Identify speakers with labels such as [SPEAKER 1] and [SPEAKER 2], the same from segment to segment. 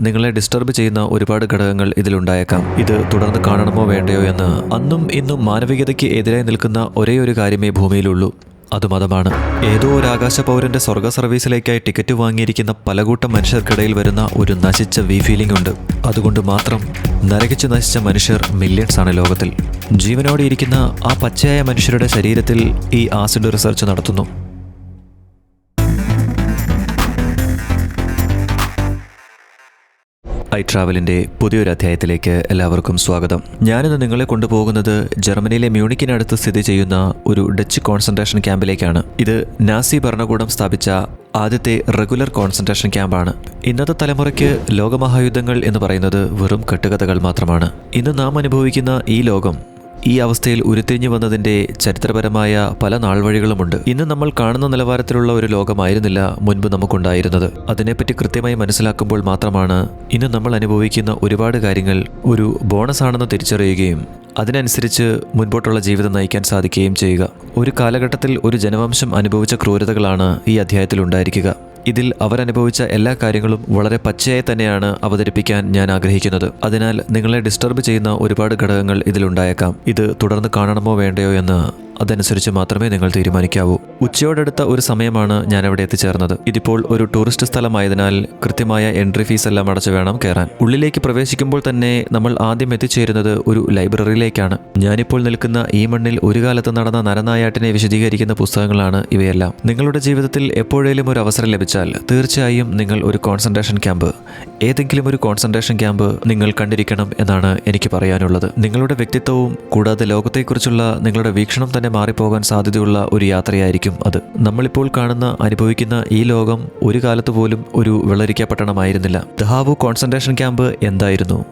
[SPEAKER 1] നിങ്ങളെ ഡിസ്റ്റർബ് ചെയ്യുന്ന ഒരുപാട് ഘടകങ്ങൾ ഇതിലുണ്ടായേക്കാം. ഇത് തുടർന്ന് കാണണമോ വേണ്ടയോ എന്ന് അന്നും ഇന്നും മാനവികതയ്ക്ക് എതിരായി നിൽക്കുന്ന ഒരേ ഒരു കാര്യമേ ഭൂമിയിലുള്ളൂ. അത് മതമാണ്. ഏതോ ഒരു ആകാശ പൗരന്റെ സ്വർഗ സർവീസിലേക്കായി ടിക്കറ്റ് വാങ്ങിയിരിക്കുന്ന പലകൂട്ടം മനുഷ്യർക്കിടയിൽ വരുന്ന ഒരു നശിച്ച വി ഫീലിംഗ് ഉണ്ട്. അതുകൊണ്ട് മാത്രം നരകിച്ചു നശിച്ച മനുഷ്യർ മില്യൺസ് ആണ് ലോകത്തിൽ. ജീവനോടെ ഇരിക്കുന്ന ആ പച്ചയായ മനുഷ്യരുടെ ശരീരത്തിൽ ഈ ആസിഡ് റിസർച്ച് നടത്തുന്നു. ഐ ട്രാവലിന്റെ പുതിയൊരു അധ്യായത്തിലേക്ക് എല്ലാവർക്കും സ്വാഗതം. ഞാനിന്ന് നിങ്ങളെ കൊണ്ടുപോകുന്നത് ജർമ്മനിയിലെ മ്യൂണിക്കിനടുത്ത് സ്ഥിതി ചെയ്യുന്ന ഒരു ഡച്ച് കോൺസെൻട്രേഷൻ ക്യാമ്പിലേക്കാണ് ഇത് നാസി ഭരണകൂടം സ്ഥാപിച്ച ആദ്യത്തെ റെഗുലർ കോൺസെൻട്രേഷൻ ക്യാമ്പാണ് ഇന്നത്തെ തലമുറയ്ക്ക് ലോകമഹായുദ്ധങ്ങൾ എന്ന് പറയുന്നത് വെറും കെട്ടുകഥകൾ മാത്രമാണ്. ഇന്ന് നാം അനുഭവിക്കുന്ന ഈ ലോകം ഈ അവസ്ഥയിൽ ഉരുത്തിരിഞ്ഞു വന്നതിന്റെ ചരിത്രപരമായ പല നാൾവഴികളുമുണ്ട്. ഇന്ന് നമ്മൾ കാണുന്ന നിലവാരത്തിലുള്ള ഒരു ലോകമായിരുന്നില്ല മുൻപ് നമുക്കുണ്ടായിരുന്നത്. അതിനെപ്പറ്റി കൃത്യമായി മനസ്സിലാക്കുമ്പോൾ മാത്രമാണ് ഇന്ന് നമ്മൾ അനുഭവിക്കുന്ന ഒരുപാട് കാര്യങ്ങൾ ഒരു ബോണസ് ആണെന്ന് തിരിച്ചറിയുകയും അതിനനുസരിച്ച് മുൻപോട്ടുള്ള ജീവിതം നയിക്കാൻ സാധിക്കുകയും ചെയ്യുക. ഒരു കാലഘട്ടത്തിൽ ഒരു ജനവംശം അനുഭവിച്ച ക്രൂരതകളാണ് ഈ അധ്യായത്തിൽ ഉണ്ടായിരിക്കുക. ഇതിൽ അവരനുഭവിച്ച എല്ലാ കാര്യങ്ങളും വളരെ പച്ചയായി തന്നെയാണ് അവതരിപ്പിക്കാൻ ഞാൻ ആഗ്രഹിക്കുന്നത്. അതിനാൽ നിങ്ങളെ ഡിസ്റ്റർബ് ചെയ്യുന്ന ഒരുപാട് ഘടകങ്ങൾ ഇതിലുണ്ടായേക്കാം. ഇത് തുടർന്ന് കാണണമോ വേണ്ടയോ എന്ന് അതനുസരിച്ച് മാത്രമേ നിങ്ങൾ തീരുമാനിക്കാവൂ. ഉച്ചയോടടുത്ത ഒരു സമയമാണ് ഞാൻ അവിടെ എത്തിച്ചേർന്നത്. ഇതിപ്പോൾ ഒരു ടൂറിസ്റ്റ് സ്ഥലമായതിനാൽ കൃത്യമായ എൻട്രി ഫീസ് എല്ലാം അടച്ചു വേണം കയറാൻ. ഉള്ളിലേക്ക് പ്രവേശിക്കുമ്പോൾ തന്നെ നമ്മൾ ആദ്യം എത്തിച്ചേരുന്നത് ഒരു ലൈബ്രറിയിലേക്കാണ്. ഞാനിപ്പോൾ നിൽക്കുന്ന ഈ മണ്ണിൽ ഒരു കാലത്ത് നടന്ന നരനായാട്ടിനെ വിശദീകരിക്കുന്ന പുസ്തകങ്ങളാണ് ഇവയെല്ലാം. നിങ്ങളുടെ ജീവിതത്തിൽ എപ്പോഴേലും ഒരു അവസരം ലഭിച്ചാൽ തീർച്ചയായും നിങ്ങൾ ഒരു കോൺസെൻട്രേഷൻ ക്യാമ്പ് ഏതെങ്കിലും ഒരു കോൺസെൻട്രേഷൻ ക്യാമ്പ് നിങ്ങൾ കണ്ടിരിക്കണം എന്നാണ് എനിക്ക് പറയാനുള്ളത്. നിങ്ങളുടെ വ്യക്തിത്വവും കൂടാതെ ലോകത്തെക്കുറിച്ചുള്ള നിങ്ങളുടെ വീക്ഷണം തന്നെ മാറിപ്പോകാൻ സാധ്യതയുള്ള ഒരു യാത്രയായിരിക്കും അത്. നമ്മളിപ്പോൾ കാണുന്ന അനുഭവിക്കുന്ന ഈ ലോകം ഒരു കാലത്ത് പോലും ഒരു വിളരിക്കപ്പെട്ടണമായിരുന്നില്ല. ദഹാവു കോൺസെൻട്രേഷൻ ക്യാമ്പ് എന്തായിരുന്നു?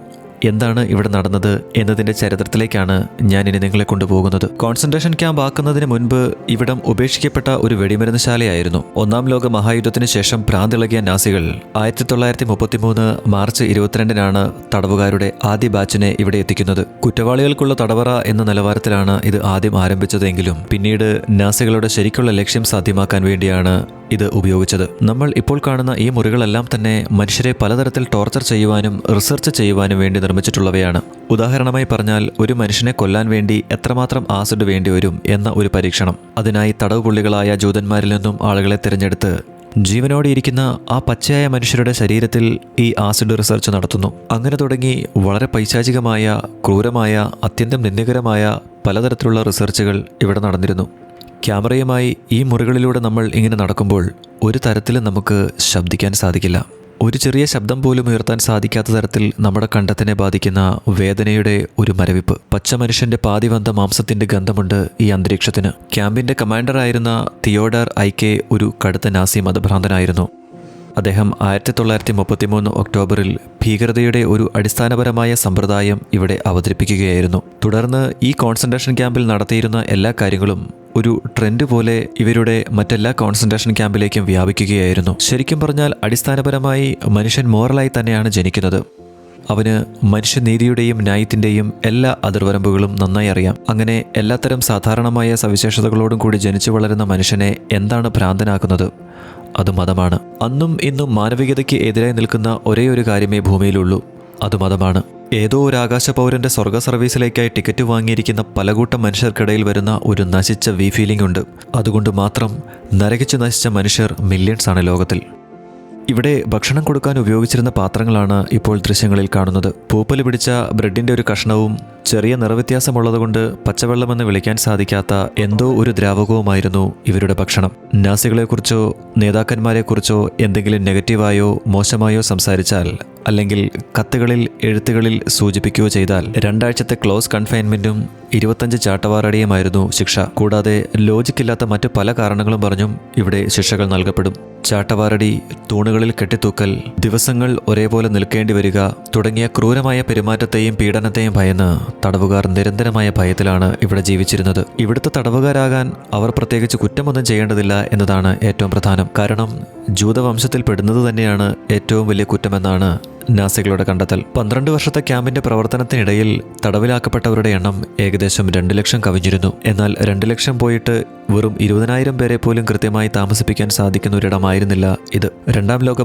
[SPEAKER 1] എന്താണ് ഇവിടെ നടന്നത് എന്നതിന്റെ ചരിത്രത്തിലേക്കാണ് ഞാൻ ഇനി നിങ്ങളെ കൊണ്ടുപോകുന്നത്. കോൺസെൻട്രേഷൻ ക്യാമ്പ് ആക്കുന്നതിന് മുൻപ് ഇവിടം ഉപേക്ഷിക്കപ്പെട്ട ഒരു വെടിമരുന്ന് ശാലയായിരുന്നു ഒന്നാം ലോക മഹായുദ്ധത്തിന് ശേഷം ഭ്രാന്തിളകിയ നാസികൾ ആയിരത്തി തൊള്ളായിരത്തി മുപ്പത്തിമൂന്ന് മാർച്ച് ഇരുപത്തിരണ്ടിനാണ് തടവുകാരുടെ ആദ്യ ബാച്ചിനെ ഇവിടെ എത്തിക്കുന്നത്. കുറ്റവാളികൾക്കുള്ള തടവറ എന്ന നിലവാരത്തിലാണ് ഇത് ആദ്യം ആരംഭിച്ചതെങ്കിലും പിന്നീട് നാസികളുടെ ശരിക്കുള്ള ലക്ഷ്യം സാധ്യമാക്കാൻ വേണ്ടിയാണ് ഇത് ഉപയോഗിച്ചത്. നമ്മൾ ഇപ്പോൾ കാണുന്ന ഈ മുറികളെല്ലാം തന്നെ മനുഷ്യരെ പലതരത്തിൽ ടോർച്ചർ ചെയ്യുവാനും റിസർച്ച് ചെയ്യുവാനും വേണ്ടി നിർമ്മിച്ചിട്ടുള്ളവയാണ്. ഉദാഹരണമായി പറഞ്ഞാൽ ഒരു മനുഷ്യനെ കൊല്ലാൻ വേണ്ടി എത്രമാത്രം ആസിഡ് വേണ്ടിവരും എന്ന ഒരു പരീക്ഷണം. അതിനായി തടവ് പുള്ളികളായ ജൂതന്മാരിൽ നിന്നും ആളുകളെ തിരഞ്ഞെടുത്ത് ജീവനോടെ ഇരിക്കുന്ന ആ പച്ചയായ മനുഷ്യരുടെ ശരീരത്തിൽ ഈ ആസിഡ് റിസർച്ച് നടത്തുന്നു. അങ്ങനെ തുടങ്ങി വളരെ പൈശാചികമായ ക്രൂരമായ അത്യന്തം നിന്ദികരമായ പലതരത്തിലുള്ള റിസർച്ചുകൾ ഇവിടെ നടന്നിരുന്നു. ക്യാമറയുമായി ഈ മുറികളിലൂടെ നമ്മൾ ഇങ്ങനെ നടക്കുമ്പോൾ ഒരു തരത്തിലും നമുക്ക് ശബ്ദിക്കാൻ സാധിക്കില്ല. ഒരു ചെറിയ ശബ്ദം പോലും ഉയർത്താൻ സാധിക്കാത്ത തരത്തിൽ നമ്മുടെ കണ്ടത്തിനെ ബാധിക്കുന്ന വേദനയുടെ ഒരു മരവിപ്പ്. പച്ച മനുഷ്യന്റെ പാതിവന്ത മാംസത്തിന്റെ ഗന്ധമുണ്ട് ഈ അന്തരീക്ഷത്തിന്. ക്യാമ്പിന്റെ കമാൻഡറായിരുന്ന തിയോഡർ ഐ കെ ഒരു കടുത്ത നാസി മതഭ്രാന്തനായിരുന്നു. അദ്ദേഹം ആയിരത്തി തൊള്ളായിരത്തി മുപ്പത്തിമൂന്ന് ഒക്ടോബറിൽ ഭീകരതയുടെ ഒരു അടിസ്ഥാനപരമായ സമ്പ്രദായം ഇവിടെ അവതരിപ്പിക്കുകയായിരുന്നു. തുടർന്ന് ഈ കോൺസെൻട്രേഷൻ ക്യാമ്പിൽ നടത്തിയിരുന്ന എല്ലാ കാര്യങ്ങളും ഒരു ട്രെൻഡ് പോലെ ഇവരുടെ മറ്റെല്ലാ കോൺസെൻട്രേഷൻ ക്യാമ്പിലേക്കും വ്യാപിക്കുകയായിരുന്നു. ശരിക്കും പറഞ്ഞാൽ അടിസ്ഥാനപരമായി മനുഷ്യൻ മോറലായി തന്നെയാണ് ജനിക്കുന്നത്. അവന് മനുഷ്യനീതിയുടെയും ന്യായത്തിന്റെയും എല്ലാ അതിർവരമ്പുകളും നന്നായി അറിയാം. അങ്ങനെ എല്ലാത്തരം സാധാരണമായ സവിശേഷതകളോടും കൂടി ജനിച്ചു വളരുന്ന മനുഷ്യനെ എന്താണ് ഭ്രാന്തനാക്കുന്നത്? അത് മതമാണ്. അന്നും ഇന്നും മാനവികതയ്ക്ക് എതിരായി നിൽക്കുന്ന ഒരേ ഒരു കാര്യമേ ഭൂമിയിലുള്ളൂ. അത് മതമാണ്. ഏതോ ഒരു ആകാശ പൗരന്റെ സ്വർഗ സർവീസിലേക്കായി ടിക്കറ്റ് വാങ്ങിയിരിക്കുന്ന പലകൂട്ടം മനുഷ്യർക്കിടയിൽ വരുന്ന ഒരു നശിച്ച വി ഫീലിംഗ് ഉണ്ട്. അതുകൊണ്ട് മാത്രം നരകിച്ചു നശിച്ച മനുഷ്യർ മില്യൺസ് ആണ് ലോകത്തിൽ. ഇവിടെ ഭക്ഷണം കൊടുക്കാൻ ഉപയോഗിച്ചിരുന്ന പാത്രങ്ങളാണ് ഇപ്പോൾ ദൃശ്യങ്ങളിൽ കാണുന്നത്. പൂപ്പൽ പിടിച്ച ബ്രെഡിന്റെ ഒരു കഷ്ണവും ചെറിയ നിറവ്യത്യാസമുള്ളതുകൊണ്ട് പച്ചവെള്ളമെന്ന് വിളിക്കാൻ സാധിക്കാത്ത എന്തോ ഒരു ദ്രാവകവുമായിരുന്നു ഇവരുടെ ഭക്ഷണം. നാസികളെക്കുറിച്ചോ നേതാക്കന്മാരെക്കുറിച്ചോ എന്തെങ്കിലും നെഗറ്റീവായോ മോശമായോ സംസാരിച്ചാൽ അല്ലെങ്കിൽ കത്തുകളിൽ എഴുത്തുകളിൽ സൂചിപ്പിക്കുകയോ ചെയ്താൽ രണ്ടാഴ്ചത്തെ ക്ലോസ് കൺഫൈൻമെന്റും ഇരുപത്തഞ്ച് ചാട്ടവാറടിയുമായിരുന്നു ശിക്ഷ. കൂടാതെ ലോജിക്കില്ലാത്ത മറ്റു പല കാരണങ്ങളും പറഞ്ഞും ഇവിടെ ശിക്ഷകൾ നൽകപ്പെടും. ചാട്ടവാറടി തൂണുകളിൽ കെട്ടിത്തൂക്കൽ ദിവസങ്ങൾ ഒരേപോലെ നിൽക്കേണ്ടി വരിക തുടങ്ങിയ ക്രൂരമായ പെരുമാറ്റത്തെയും പീഡനത്തെയും ഭയന്ന് തടവുകാർ നിരന്തരമായ ഭയത്തിലാണ് ഇവിടെ ജീവിച്ചിരുന്നത്. ഇവിടുത്തെ തടവുകാരാകാൻ അവർ പ്രത്യേകിച്ച് കുറ്റമൊന്നും ചെയ്യേണ്ടതില്ല എന്നതാണ് ഏറ്റവും പ്രധാനം. കാരണം ജൂതവംശത്തിൽ പെടുന്നത് തന്നെയാണ് ഏറ്റവും വലിയ കുറ്റമെന്നാണ് നാസികളുടെ കണ്ടെത്തൽ. പന്ത്രണ്ട് വർഷത്തെ ക്യാമ്പിന്റെ പ്രവർത്തനത്തിനിടയിൽ തടവിലാക്കപ്പെട്ടവരുടെ എണ്ണം ഏകദേശം രണ്ട് ലക്ഷം കവിഞ്ഞിരുന്നു. എന്നാൽ രണ്ട് ലക്ഷം പോയിട്ട് വെറും ഇരുപതിനായിരം പേരെ പോലും കൃത്യമായി താമസിപ്പിക്കാൻ സാധിക്കുന്ന ഒരിടമായിരുന്നില്ല ഇത്. രണ്ടാം ലോക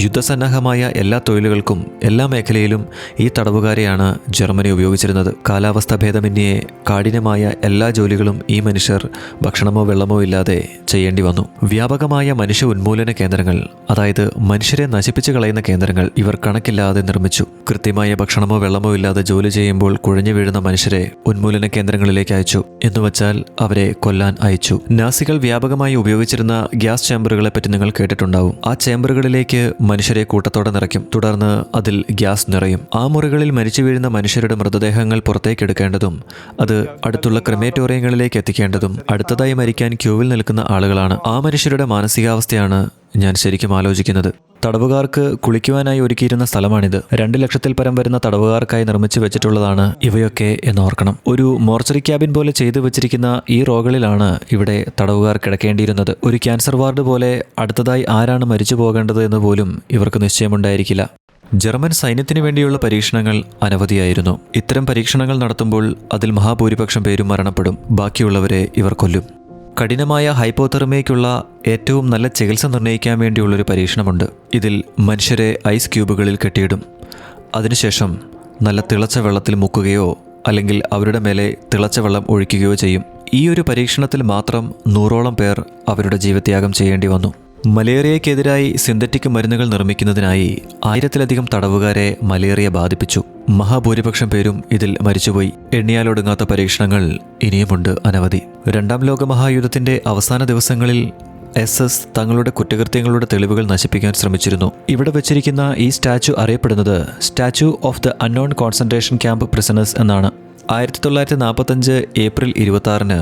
[SPEAKER 1] യുദ്ധസന്നാഹമായ എല്ലാ തൊഴിലുകൾക്കും എല്ലാ മേഖലയിലും ഈ തടവുകാരെയാണ് ജർമ്മനി ഉപയോഗിച്ചിരുന്നത്. കാലാവസ്ഥ ഭേദമന്യേ കാഠിനമായ എല്ലാ ജോലികളും ഈ മനുഷ്യർ ഭക്ഷണമോ വെള്ളമോ ഇല്ലാതെ ചെയ്യേണ്ടി വന്നു. വ്യാപകമായ മനുഷ്യ ഉന്മൂലന കേന്ദ്രങ്ങൾ അതായത് മനുഷ്യരെ നശിപ്പിച്ചു കളയുന്ന കേന്ദ്രങ്ങൾ ഇവർ കണക്കില്ലാതെ നിർമ്മിച്ചു. കൃത്യമായ ഭക്ഷണമോ വെള്ളമോ ഇല്ലാതെ ജോലി ചെയ്യുമ്പോൾ കുഴഞ്ഞു വീഴുന്ന മനുഷ്യരെ ഉന്മൂലന കേന്ദ്രങ്ങളിലേക്ക് അയച്ചു എന്നുവച്ചാൽ അവരെ കൊല്ലാൻ അയച്ചു. നാസികൾ വ്യാപകമായി ഉപയോഗിച്ചിരുന്ന ഗ്യാസ് ചേമ്പറുകളെ പറ്റി നിങ്ങൾ കേട്ടിട്ടുണ്ടാവും. ആ ചേമ്പറുകളിലേക്ക് മനുഷ്യരെ കൂട്ടത്തോടെ നിറയ്ക്കും. തുടർന്ന് അതിൽ ഗ്യാസ് നിറയും. ആ മുറികളിൽ മരിച്ചു വീഴുന്ന മനുഷ്യരുടെ മൃതദേഹങ്ങൾ പുറത്തേക്കെടുക്കേണ്ടതും അത് അടുത്തുള്ള ക്രിമേറ്റോറിയങ്ങളിലേക്ക് എത്തിക്കേണ്ടതും അടുത്തതായി മരിക്കാൻ ക്യൂവിൽ നിൽക്കുന്ന ആളുകളാണ്. ആ മനുഷ്യരുടെ മാനസികാവസ്ഥയാണ് ഞാൻ ശരിക്കും ആലോചിക്കുന്നത്. തടവുകാർക്ക് കുളിക്കുവാനായി ഒരുക്കിയിരുന്ന സ്ഥലമാണിത്. രണ്ട് ലക്ഷത്തിൽ പരം വരുന്ന തടവുകാർക്കായി നിർമ്മിച്ചു വെച്ചിട്ടുള്ളതാണ് ഇവയൊക്കെ എന്നോർക്കണം. ഒരു മോർച്ചറി ക്യാബിൻ പോലെ ചെയ്തു വെച്ചിരിക്കുന്ന ഈ റോകളിലാണ് ഇവിടെ തടവുകാർ കിടക്കേണ്ടിയിരുന്നത്. ഒരു ക്യാൻസർ വാർഡ് പോലെ അടുത്തതായി ആരാണ് മരിച്ചു പോകേണ്ടത് എന്ന് പോലും ഇവർക്ക് നിശ്ചയമുണ്ടായിരിക്കില്ല. ജർമ്മൻ സൈന്യത്തിന് വേണ്ടിയുള്ള പരീക്ഷണങ്ങൾ അനവധിയായിരുന്നു. ഇത്തരം പരീക്ഷണങ്ങൾ നടത്തുമ്പോൾ അതിൽ മഹാഭൂരിപക്ഷം പേരും മരണപ്പെടും. ബാക്കിയുള്ളവരെ ഇവർ കൊല്ലും. കഠിനമായ ഹൈപ്പോതെർമയ്ക്കുള്ള ഏറ്റവും നല്ല ചികിത്സ നിർണയിക്കാൻ വേണ്ടിയുള്ളൊരു പരീക്ഷണമുണ്ട്. ഇതിൽ മനുഷ്യരെ ഐസ് ക്യൂബുകളിൽ കെട്ടിയിടും. അതിനുശേഷം നല്ല തിളച്ച വെള്ളത്തിൽ മുക്കുകയോ അല്ലെങ്കിൽ അവരുടെ മേലെ തിളച്ച വെള്ളം ഒഴിക്കുകയോ ചെയ്യും. ഈ ഒരു പരീക്ഷണത്തിൽ മാത്രം നൂറോളം പേർ അവരുടെ ജീവത്യാഗം ചെയ്യേണ്ടി വന്നു. മലേറിയയ്ക്കെതിരായി സിന്തറ്റിക് മരുന്നുകൾ നിർമ്മിക്കുന്നതിനായി ആയിരത്തിലധികം തടവുകാരെ മലേറിയ ബാധിപ്പിച്ചു. മഹാഭൂരിപക്ഷം പേരും ഇതിൽ മരിച്ചുപോയി. എണ്ണിയാലൊടുങ്ങാത്ത പരീക്ഷണങ്ങൾ ഇനിയുമുണ്ട് അനവധി. രണ്ടാം ലോക മഹായുദ്ധത്തിന്റെ അവസാന ദിവസങ്ങളിൽ എസ് എസ് തങ്ങളുടെ കുറ്റകൃത്യങ്ങളുടെ തെളിവുകൾ നശിപ്പിക്കാൻ ശ്രമിച്ചിരുന്നു. ഇവിടെ വെച്ചിരിക്കുന്ന ഈ സ്റ്റാച്ചു അറിയപ്പെടുന്നത് statue of the unknown concentration camp prisoners എന്നാണ്. ആയിരത്തി തൊള്ളായിരത്തി നാൽപ്പത്തഞ്ച് ഏപ്രിൽ ഇരുപത്തി ആറിന്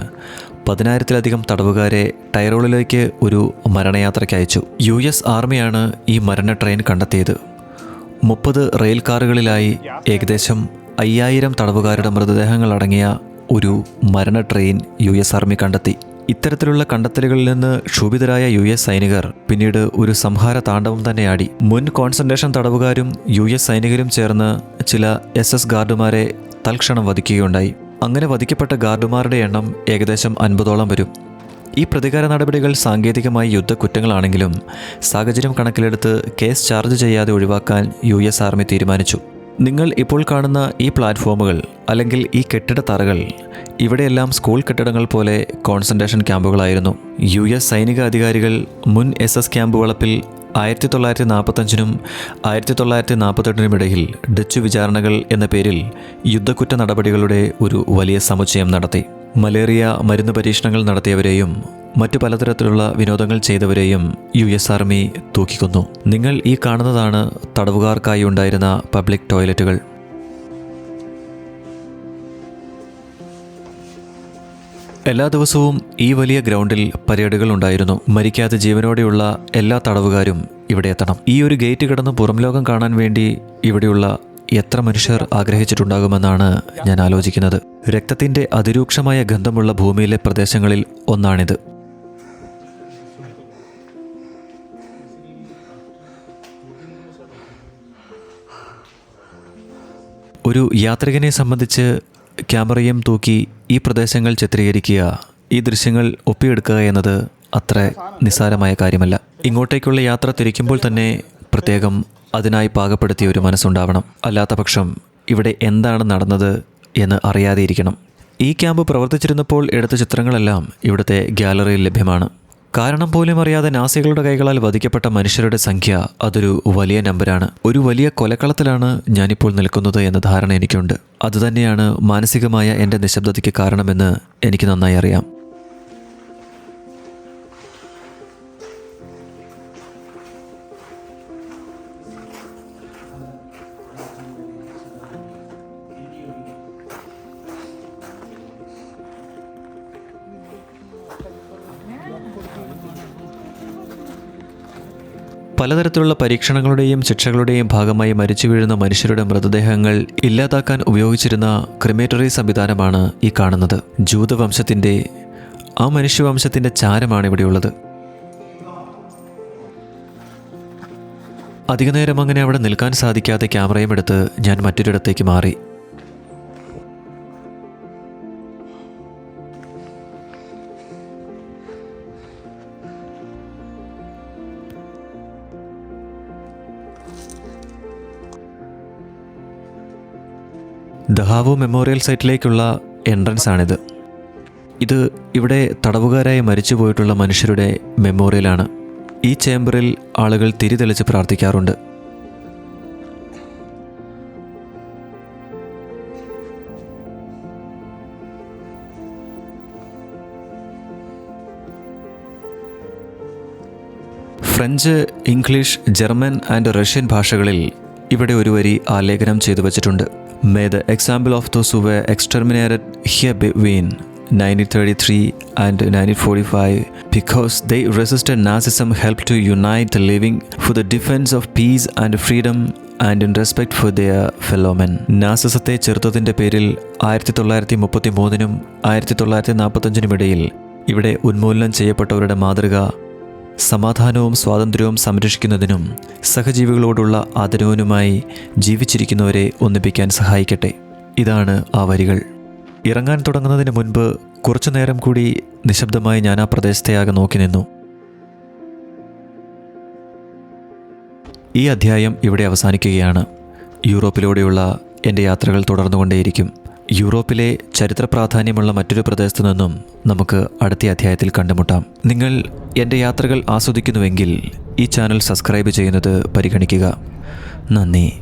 [SPEAKER 1] പതിനായിരത്തിലധികം തടവുകാരെ ടൈറോളിലേക്ക് ഒരു മരണയാത്രയ്ക്ക് അയച്ചു. യു എസ് ആർമിയാണ് ഈ മരണ ട്രെയിൻ കണ്ടെത്തിയത്. മുപ്പത് റെയിൽ കാറുകളിലായി ഏകദേശം അയ്യായിരം തടവുകാരുടെ മൃതദേഹങ്ങൾ അടങ്ങിയ ഒരു മരണ ട്രെയിൻ യു എസ് ആർമി കണ്ടെത്തി. ഇത്തരത്തിലുള്ള കണ്ടെത്തലുകളിൽ നിന്ന് ക്ഷുഭിതരായ യു എസ് സൈനികർ പിന്നീട് ഒരു സംഹാര താണ്ഡവം തന്നെ ആടി. മുൻ കോൺസെൻട്രേഷൻ തടവുകാരും യു എസ് സൈനികരും ചേർന്ന് ചില എസ് എസ് ഗാർഡുമാരെ തൽക്ഷണം വധിക്കുകയുണ്ടായി. അങ്ങനെ വധിക്കപ്പെട്ട ഗാർഡുമാരുടെ എണ്ണം ഏകദേശം അൻപതോളം വരും. ഈ പ്രതികാര നടപടികൾ സാങ്കേതികമായി യുദ്ധക്കുറ്റങ്ങളാണെങ്കിലും സാഹചര്യം കണക്കിലെടുത്ത് കേസ് ചാർജ് ചെയ്യാതെ ഒഴിവാക്കാൻ യു എസ് ആർമി തീരുമാനിച്ചു. നിങ്ങൾ ഇപ്പോൾ കാണുന്ന ഈ പ്ലാറ്റ്ഫോമുകൾ അല്ലെങ്കിൽ ഈ കെട്ടിട തറകൾ ഇവിടെയെല്ലാം സ്കൂൾ കെട്ടിടങ്ങൾ പോലെ കോൺസെൻട്രേഷൻ ക്യാമ്പുകളായിരുന്നു. യു എസ് സൈനിക അധികാരികൾ മുൻ എസ് എസ് ക്യാമ്പ് വളപ്പിൽ ആയിരത്തി തൊള്ളായിരത്തി നാൽപ്പത്തഞ്ചിനും ആയിരത്തി തൊള്ളായിരത്തി നാൽപ്പത്തെട്ടിനും ഇടയിൽ ഡച്ച് വിചാരണകൾ എന്ന പേരിൽ യുദ്ധക്കുറ്റ നടപടികളുടെ ഒരു വലിയ സമുച്ചയം നടത്തി. മലേറിയ മരുന്ന് പരീക്ഷണങ്ങൾ നടത്തിയവരെയും മറ്റു പലതരത്തിലുള്ള വിനോദങ്ങൾ ചെയ്തവരെയും യു എസ് ആർമി തൂക്കിക്കൊന്നു. നിങ്ങൾ ഈ കാണുന്നതാണ് തടവുകാർക്കായി ഉണ്ടായിരുന്ന പബ്ലിക് ടോയ്ലറ്റുകൾ. എല്ലാ ദിവസവും ഈ വലിയ ഗ്രൗണ്ടിൽ പരേഡുകൾ ഉണ്ടായിരുന്നു. മരിക്കാതെ ജീവനോടെയുള്ള എല്ലാ തടവുകാരും ഇവിടെ എത്തണം. ഈ ഒരു ഗേറ്റ് കടന്ന് പുറംലോകം കാണാൻ വേണ്ടി ഇവിടെയുള്ള എത്ര മനുഷ്യർ ആഗ്രഹിച്ചിട്ടുണ്ടാകുമെന്നാണ് ഞാൻ ആലോചിക്കുന്നത്. രക്തത്തിന്റെ അതിരൂക്ഷമായ ഗന്ധമുള്ള ഭൂമിയിലെ പ്രദേശങ്ങളിൽ ഒന്നാണിത്. ഒരു യാത്രികനെ സംബന്ധിച്ച് ക്യാമറയും തൂക്കി ഈ പ്രദേശങ്ങൾ ചിത്രീകരിക്കുക ഈ ദൃശ്യങ്ങൾ ഒപ്പിയെടുക്കുക എന്നത് അത്ര നിസ്സാരമായ കാര്യമല്ല. ഇങ്ങോട്ടേക്കുള്ള യാത്ര തിരിക്കുമ്പോൾ തന്നെ പ്രത്യേകം അതിനായി പാകപ്പെടുത്തിയ ഒരു മനസ്സുണ്ടാവണം. അല്ലാത്ത പക്ഷം ഇവിടെ എന്താണ് നടന്നത് എന്ന് അറിയാതെ ഇരിക്കണം ഈ ക്യാമ്പ് പ്രവർത്തിച്ചിരുന്നപ്പോൾ എടുത്ത ചിത്രങ്ങളെല്ലാം ഇവിടുത്തെ ഗ്യാലറിയിൽ ലഭ്യമാണ്. കാരണം പോലും അറിയാതെ നാസികളുടെ കൈകളാൽ വധിക്കപ്പെട്ട മനുഷ്യരുടെ സംഖ്യ അതൊരു വലിയ നമ്പരാണ്. ഒരു വലിയ കൊലക്കളത്തിലാണ് ഞാനിപ്പോൾ നിൽക്കുന്നത് എന്ന ധാരണ എനിക്കുണ്ട്. അതുതന്നെയാണ് മാനസികമായ എന്റെ നിശബ്ദതയ്ക്ക് കാരണമെന്ന് എനിക്ക് നന്നായി അറിയാം. പലതരത്തിലുള്ള പരീക്ഷണങ്ങളുടെയും ശിക്ഷകളുടെയും ഭാഗമായി മരിച്ചു വീഴുന്ന മനുഷ്യരുടെ മൃതദേഹങ്ങൾ ഇല്ലാതാക്കാൻ ഉപയോഗിച്ചിരുന്ന ക്രിമേറ്ററി സംവിധാനമാണ് ഈ കാണുന്നത്. ജൂതവംശത്തിന്റെ ആ മനുഷ്യവംശത്തിന്റെ ചാരമാണ് ഇവിടെയുള്ളത്. അധികനേരം അങ്ങനെ അവിടെ നിൽക്കാൻ സാധിക്കാതെ ക്യാമറയും എടുത്ത് ഞാൻ മറ്റൊരിടത്തേക്ക് മാറി. ദഹാവോ മെമ്മോറിയൽ സൈറ്റിലേക്കുള്ള എൻട്രൻസ് ആണിത് ഇത് ഇവിടെ തടവുകാരായി മരിച്ചു പോയിട്ടുള്ള മനുഷ്യരുടെ മെമ്മോറിയലാണ്. ഈ ചേംബറിൽ ആളുകൾ തിരിതെളിച്ച് പ്രാർത്ഥിക്കാറുണ്ട്. French English German and Russian ഭാഷകളിൽ ഇവിടെ ഒരു വരി ആലേഖനം ചെയ്തു വച്ചിട്ടുണ്ട്. Of those who exterminated here between nineteen thirty three and nineteen forty five because they resisted Nazism help to unite the living for the defence of peace and freedom and in respect for their fellowmen നാസിസത്തെ ചെറുത്തതിന്റെ പേരിൽ ആയിരത്തി തൊള്ളായിരത്തി മുപ്പത്തി മൂന്നിനും ആയിരത്തി തൊള്ളായിരത്തി നാൽപ്പത്തഞ്ചിനും ഇടയിൽ ഇവിടെ ഉന്മൂലനം ചെയ്യപ്പെട്ടവരുടെ മാതൃക സമാധാനവും സ്വാതന്ത്ര്യവും സംരക്ഷിക്കുന്നതിനും സഹജീവികളോടുള്ള ആദരവിനുമായി ജീവിച്ചിരിക്കുന്നവരെ ഒന്നിപ്പിക്കാൻ സഹായിക്കട്ടെ. ഇതാണ് ആ വരികൾ. ഇറങ്ങാൻ തുടങ്ങുന്നതിന് മുൻപ് കുറച്ചു നേരം കൂടി നിശബ്ദമായി ഞാൻ ആ പ്രദേശത്തെയാകെ നോക്കി നിന്നു. ഈ അധ്യായം ഇവിടെ അവസാനിക്കുകയാണ്. യൂറോപ്പിലൂടെയുള്ള എന്റെ യാത്രകൾ തുടർന്നുകൊണ്ടേയിരിക്കും. യൂറോപ്പിലെ ചരിത്ര പ്രാധാന്യമുള്ള മറ്റൊരു പ്രദേശത്തു നിന്നും നമുക്ക് അടുത്ത അധ്യായത്തിൽ കണ്ടുമുട്ടാം. നിങ്ങൾ എന്റെ യാത്രകൾ ആസ്വദിക്കുന്നുവെങ്കിൽ ഈ ചാനൽ സബ്സ്ക്രൈബ് ചെയ്യുന്നത് പരിഗണിക്കുക. നന്ദി.